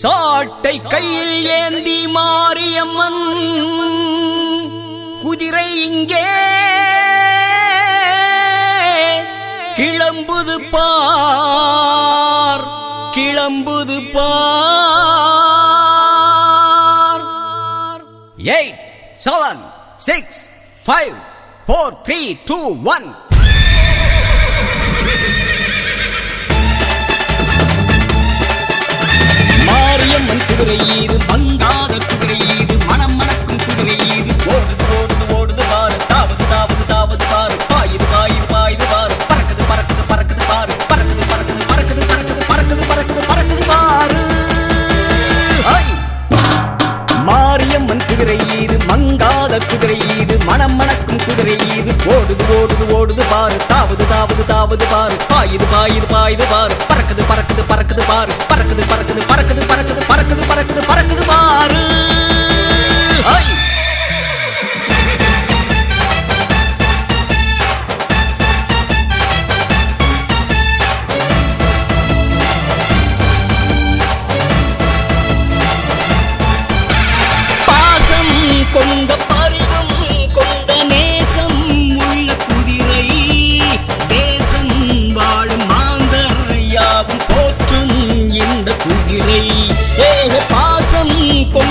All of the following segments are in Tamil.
சாட்டை கையில் ஏந்தி மாரியம்மன் குதிரை இங்கே. கிளம்புது பார் கிளம்புது பார். Eight seven six five four three two one Mariamman குதிரை ஈது மங்காத குதிரை ஈது மனம் மணக்கும் குதிரை ஈது ஓடுது ஓடுது ஓடுது பாரு தாவது தாவது தாவது பாரு பாயுது பாயுது பாயுது பாரு பறக்குது பறக்குது பறக்குது பாரு பறக்குது பறக்குது பறக்குது பறக்குது பறக்குது பறக்குது பறக்குது பாரு மாரியம்மன் குதிரை ஈது மங்காத குதிரை ஈது மனம் மணக்கும் குதிரை ஈது ஓடுது ஓடுது ஓடுது பாரு தாவது தாவது தாவது பாரு பாயுது பாயுது பாயுது பாரு பறக்குது பறக்குது பறக்குது பாரு பறக்குது பறக்குது பறக்குது பறக்குது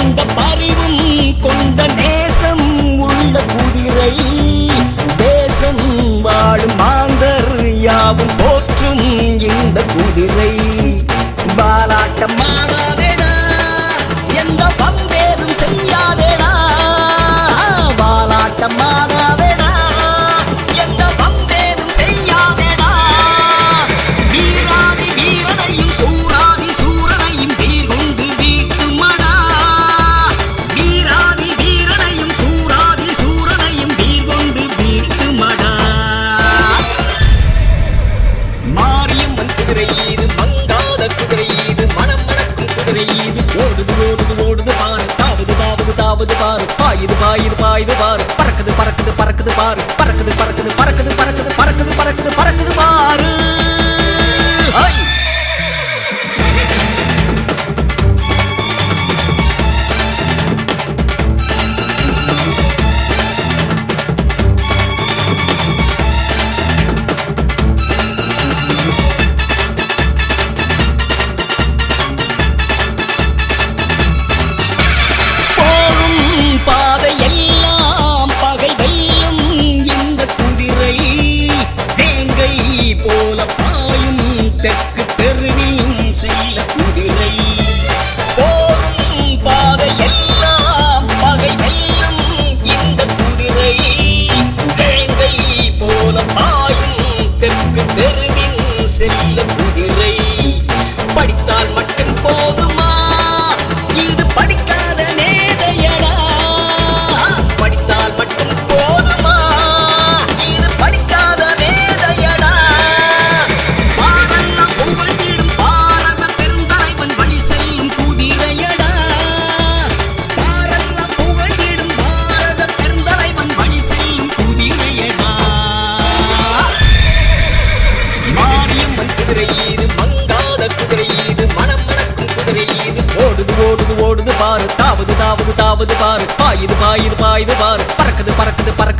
கொண்ட பாரி பாரு பறக்குது பறக்குது பறக்குது பறக்குது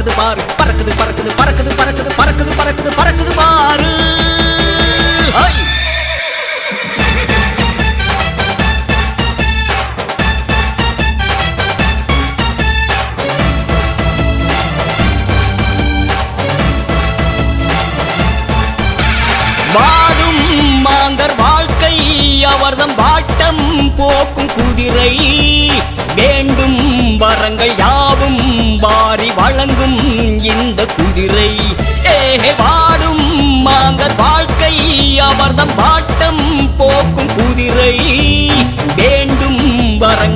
பறக்குது பறக்குது பாரு பறக்குது பறக்குது பறக்குது பறக்குது பறக்குது பறக்குது.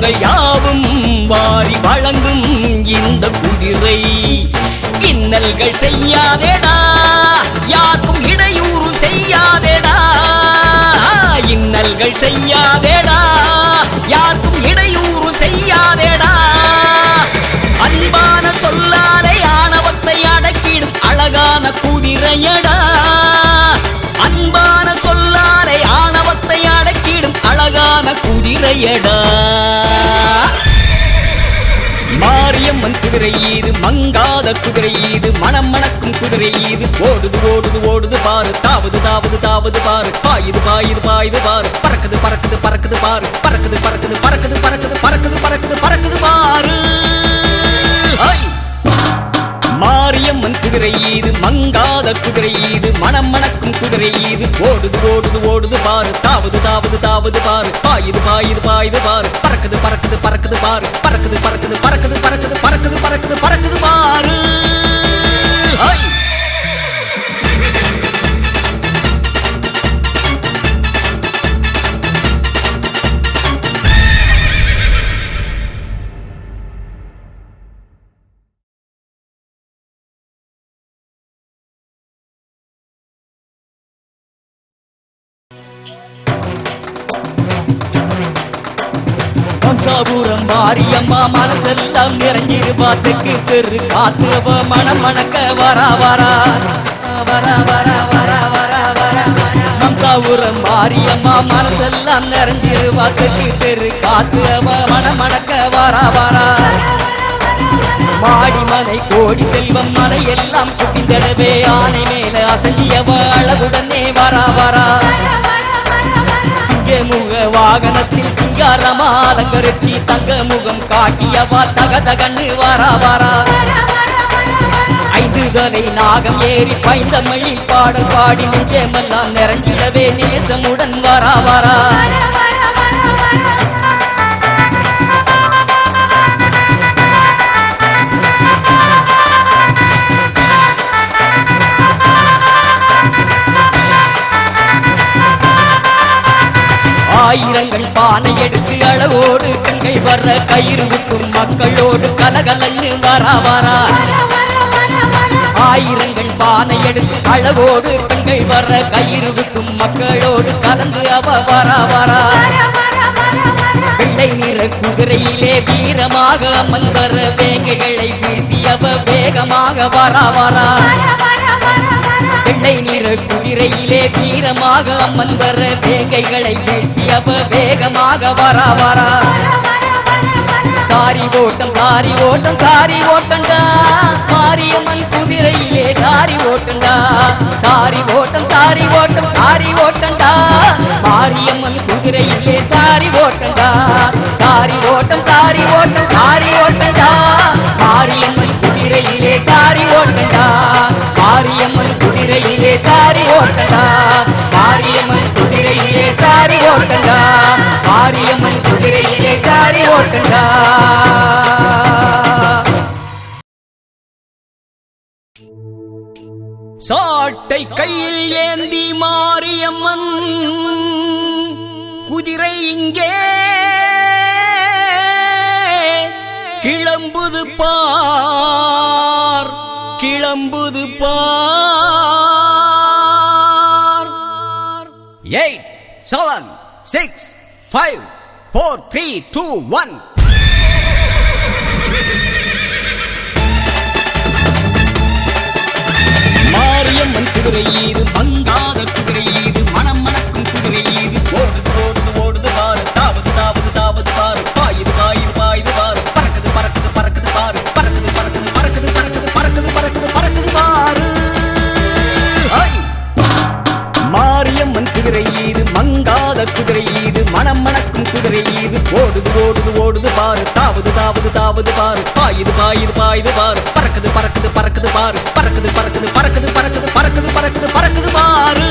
வரங்கள் யாவும் வாரி வழங்கும் இந்த குதிரை. இன்னல்கள் செய்யாதேடா யாருக்கும் இடையூறு செய்யாதேடா. இன்னல்கள் செய்யாதேடா யாருக்கும் இடையூறு செய்யாதேடா. அன்பான சொல்லாலே ஆணவத்தை அடக்கிடும் அழகான குதிரையடா. அன்பான சொல்லாலே ஆணவத்தை அடக்கிடும் அழகான குதிரையடா. மாரியம்மன் குதிரை ஈது மங்காத குதிரை ஈது மனம் மணக்கும் குதிரை ஈது. ஓடுது ஓடுது ஓடுது பாரு தாவது தாவது தாவது பாரு. பாயுது பாயுது பாயுது பாரு. பறக்குது பறக்குது பறக்குது பாரு. பறக்குது பறக்குது பறக்குது பறக்குது பறக்குது பறக்குது பறக்குது பாரு. மாரியம்மன் குதிரை ஈது மங்காத குதிரை ஈது மனம் மணக்கும் குதிரை ஈது. ஓடுது ஓடுது ஓடுது பாரு தாவது தாவது தாவது பாரு. பாயுது பாயுது பாயுது பாரு. பறக்குது பாரு பறக்குது பறக்குது பறக்குது பறக்குது பறக்குது பறக்குது பறக்குது பாரு மாரியம்மா மனசெல்லாம் நிறைஞ்சிரு தெற்கு தெரு காத்துவ மனம் மணக்க வரா வரா. வரா வரா வரா வரா வரா. மம்சாபுரம் மாரியம்மா மனசெல்லாம் நிறைஞ்சிரு தெற்கு தெரு காத்துவ மனம் மணக்க வரா வரா. மாடி மனை கோடி செல்வம் மலை எல்லாம் குவிந்தடவே ஆனை மேல அசலியவ அளவுடனே வரா வரா. இங்கே முக வாகனத்தில் சிங்காரமா அலங்கரிச்சி தங்க முகம் காட்டியவா தக தகன்னு வாரா வாரா. தலை நாகம் ஏறி பைந்தமழி பாடல் பாடி நெஞ்சமெல்லாம் நிறைஞ்சிடவே நேசமுடன் வாரா வாரா. வைரங்கள் பானை எடுத்து அளவோடு கங்கை வர்ற கயிறு விட்டும் மக்களோடு கலகலன்னு வரா வரா. ஆயிரங்கள் பானை எடுத்து அளவோடு கங்கை வர்ற கயிறு விட்டும் மக்களோடு கலந்து அவ வரா வரா. வெள்ளை நிற குதிரையிலே வீரமாக அம்மன் வர வேங்கைகளை வீசி அவ வேகமாக வரா வரா. வெள்ளை நிற குதிரையிலே தீரமாக அம்மன் வர வேகைகளை ஏற்றி அவ வேகமாக வரா வரா. சாரி ஓட்டம் சாரி ஓட்டம் சாரி ஓட்டண்டா. மாரியம்மன் குதிரையிலே சாரி ஓட்டண்டா. சாரி ஓட்டம் சாரி ஓட்டம் சாரி ஓட்டண்டா. மாரியம்மன் குதிரையிலே சாரி ஓட்டண்டா. சாரி ஓட்டம் சாரி ஓட்டம் சாரி ஓட்டண்டா மாரியம்மன் குதிரையிலே சாரி ஓட்டண்டா மாரியம்மன் குதிரையிலே சாரி ஓட்டண்டா சாட்டை கையில் ஏந்தி மாரியம்மன் குதிரை இங்கே. கிளம்புது பார் கிளம்புது பார். Eight seven six five four three two one Mariamman குதிரை ஓடுது பாரு தாவுது தாவுது தாவுது பாரு. பாயுது பாயுது பாயுது பாரு. பறக்குது பறக்குது பறக்குது பாரு. பறக்குது பறக்குது பறக்குது பறக்குது பறக்குது பறக்குது பறக்குது பாரு.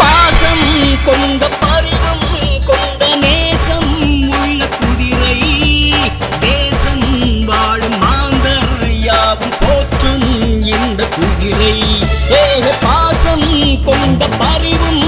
பாசம் கொண்ட கொண்ட பரிவும்